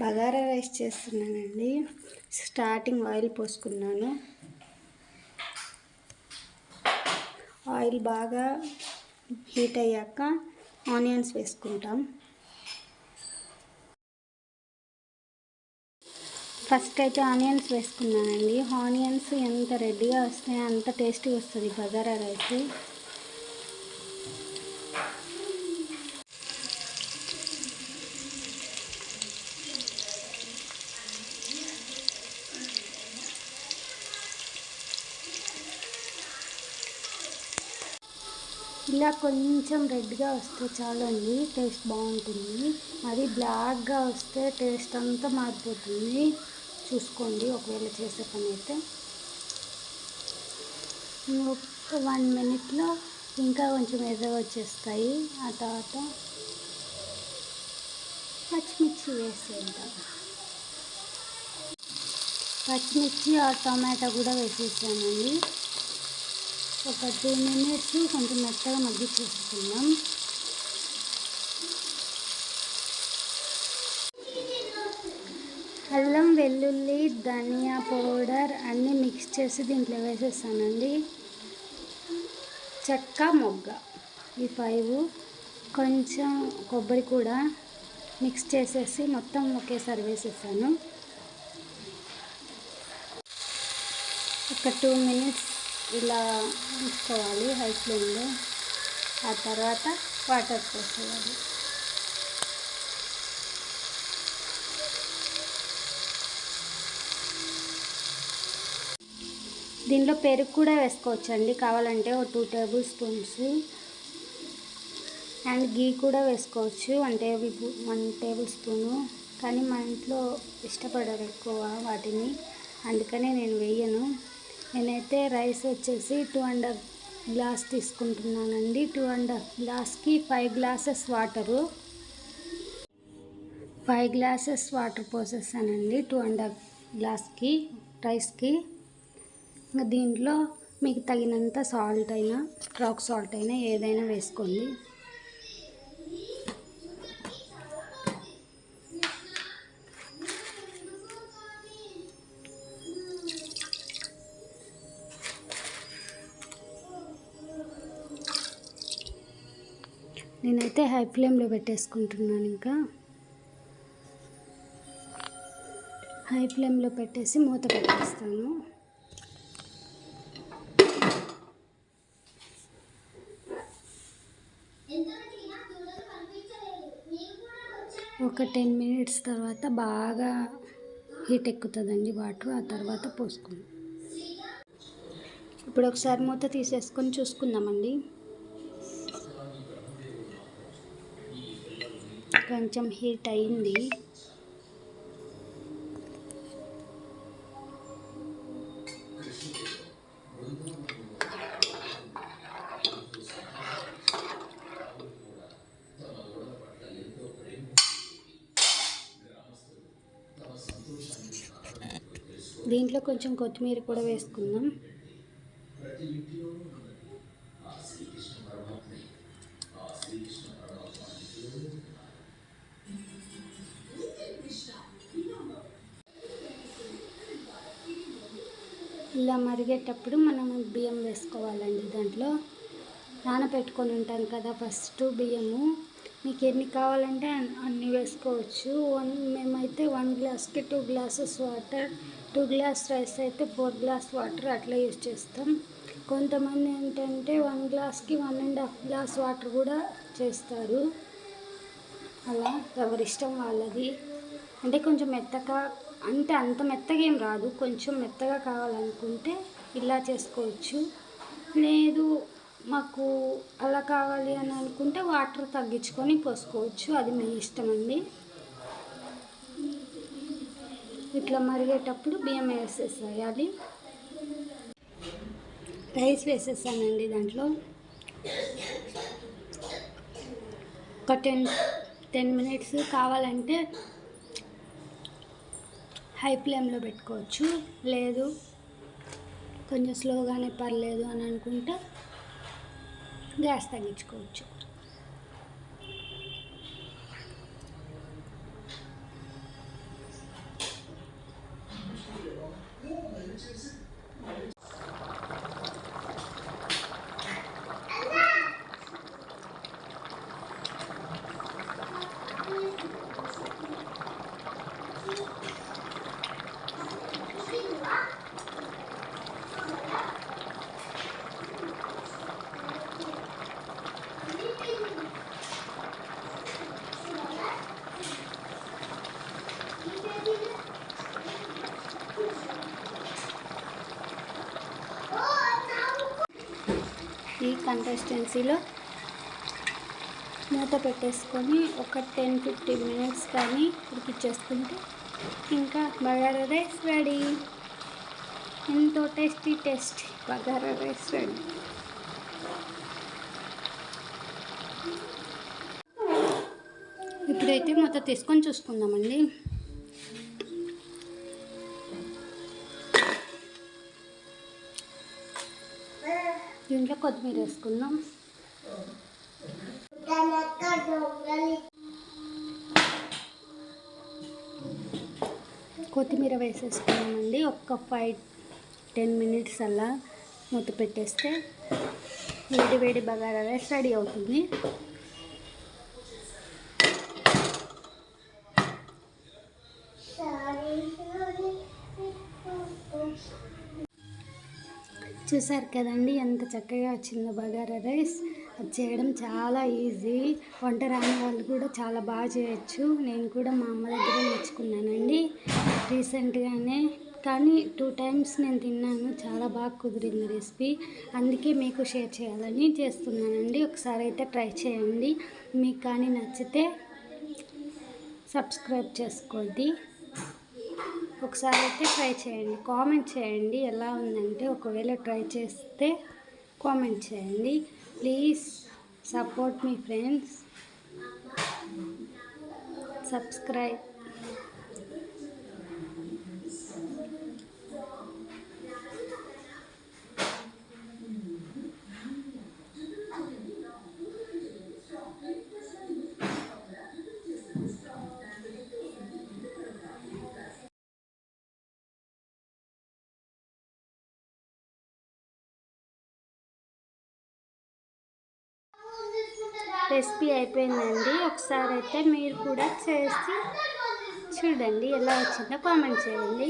Bagara rice చేస్తున్నానండి. Starting oil పోసుకున్నాను. Oil బాగా హీట్ అయ్యాక ఆనియన్స్ వేసుకుంటాం. ఫస్ట్ అయితే ఆనియన్స్ వేసుకున్నానండి. ఆనియన్స్ ఎంత రెడ్డిగా వస్తాయో అంత టేస్టీ వస్తుంది బగారా రైస్. ఇలా కొంచెం రెడ్గా వస్తే చాలండి టేస్ట్ బాగుంటుంది. మరి బ్లాక్గా వస్తే టేస్ట్ అంతా మారిపోతుంది. చూసుకోండి ఒకవేళ చేసే పని అయితే. ఒక వన్ మినిట్లో ఇంకా కొంచెం ఎర్ర వచ్చేస్తాయి. ఆ తర్వాత పచ్చిమిర్చి వేసేద్దాం. పచ్చిమిర్చి ఆ టమాటా కూడా వేసేసానండి. ఒక టూ మినిట్స్ కొంచెం మెత్తగా మగ్గి చేసుకుందాం. అల్లం వెల్లుల్లి ధనియా పౌడర్ అన్నీ మిక్స్ చేసి దీంట్లో వేసేస్తానండి. చెక్క మొగ్గ ఈ ఫైవ్. కొంచెం కొబ్బరి కూడా మిక్స్ చేసేసి మొత్తం ఒకేసారి వేసేసాను ఒక టూ మినిట్స్ ఇలా ఉంచుకోవాలి హై ఫ్లేమ్లో. ఆ తర్వాత వాటర్ పోసేయాలి. దీంట్లో పెరుగు కూడా వేసుకోవచ్చండి. కావాలంటే ఒక two table spoons and ghee కూడా వేసుకోవచ్చు. One table one table spoon కానీ మా ఇంట్లో ఇష్టపడరు ఎక్కువ వాటిని. అందుకనే నేను వేయను. నేనైతే రైస్ వచ్చేసి టూ అండ్ హాఫ్ గ్లాస్ తీసుకుంటున్నానండి. టూ అండ్ హాఫ్ గ్లాస్కి five glasses water. Five glasses water పోసేసానండి two and half గ్లాస్కి రైస్కి. ఇంకా దీంట్లో మీకు తగినంత సాల్ట్ అయినా రాక్ సాల్ట్ అయినా ఏదైనా వేసుకోండి. నేనైతే హై ఫ్లేమ్లో పెట్టేసుకుంటున్నాను ఇంకా. హై ఫ్లేమ్లో పెట్టేసి మూత పెట్టేస్తాను. ఒక టెన్ మినిట్స్ తర్వాత బాగా హీట్ ఎక్కుతుందండి వాటర్ ఆ తర్వాత పోసుకుందాం. ఇప్పుడు ఒకసారి మూత తీసేసుకొని చూసుకుందామండి. కొంచెం హీట్ అయింది. దీంట్లో కొంచెం కొత్తిమీర కూడా వేసుకుందాం. ఇలా మరిగేటప్పుడు మనం బియ్యం వేసుకోవాలండి దాంట్లో. నానబెట్టుకొని ఉంటాం కదా ఫస్ట్ బియ్యము. మీకు ఎన్ని కావాలంటే అన్ని వేసుకోవచ్చు. వన్ మేమైతే వన్ గ్లాస్కి two glasses water two glass rice అయితే ఫోర్ గ్లాస్ వాటర్ అట్లా యూజ్ చేస్తాం. కొంతమంది ఏంటంటే వన్ గ్లాస్కి one and half glass water కూడా చేస్తారు. అలా ఎవరిష్టం వాళ్ళది. అంటే కొంచెం మెత్తగా అంటే అంత మెత్తగా ఏం రాదు. కొంచెం మెత్తగా కావాలనుకుంటే ఇలా చేసుకోవచ్చు. లేదు మాకు అలా కావాలి అని అనుకుంటే వాటర్ తగ్గించుకొని పోసుకోవచ్చు. అది మీ ఇష్టం అండి. ఇట్లా మరిగేటప్పుడు బియ్యం వేసేసేయాలి. రైస్ వేసేసానండి దాంట్లో. ఒక టెన్ టెన్ మినిట్స్ కావాలంటే హై ఫ్లేమ్లో పెట్టుకోవచ్చు. లేదు కొంచెం స్లోగానే పర్లేదు అని అనుకుంటే గ్యాస్ తగ్గించుకోవచ్చు. ఈ కన్సిస్టెన్సీలో మూత పెట్టేసుకొని ఒక టెన్ ఫిఫ్టీన్ మినిట్స్ కానీ ఉడికిచ్చేసుకుంటే ఇంకా బగారా రైస్ రెడీ. ఎంతో tasty tasty bagara rice ready. ఇప్పుడైతే మూత తీసుకొని చూసుకుందామండి. దీంట్లో కొత్తిమీర వేసుకుందాం. కొత్తిమీర వేసేసుకున్నామండి. ఒక్క ఫైవ్ టెన్ మినిట్స్ అలా మూత పెట్టేస్తే వేడి వేడి బగారా రైస్ రెడీ అవుతుంది. చూసారు కదండి ఎంత చక్కగా వచ్చిందో బగారా రైస్. అది చేయడం చాలా ఈజీ. వంట రాని వాళ్ళు కూడా చాలా బాగా చేయొచ్చు. నేను కూడా మా అమ్మ దగ్గర నేర్చుకున్నానండి రీసెంట్గానే. కానీ టూ టైమ్స్ నేను తిన్నాను. చాలా బాగా కుదిరింది రెసిపీ. అందుకే మీకు షేర్ చేయాలని చేస్తున్నానండి. ఒకసారి అయితే ట్రై చేయండి. మీకు కానీ నచ్చితే సబ్స్క్రైబ్ చేసుకోండి. ఒకసారి అయితే ట్రై చేయండి. కామెంట్ చేయండి. ఎలా ఉందంటే ఒకవేళ ట్రై చేస్తే కామెంట్ చేయండి. ప్లీజ్ సపోర్ట్ మీ ఫ్రెండ్స్. సబ్స్క్రైబ్ రెసిపీ అయిపోయిందండి. ఒకసారి అయితే మీరు కూడా చేసి చూడండి ఎలా వచ్చిందో కామెంట్ చేయండి.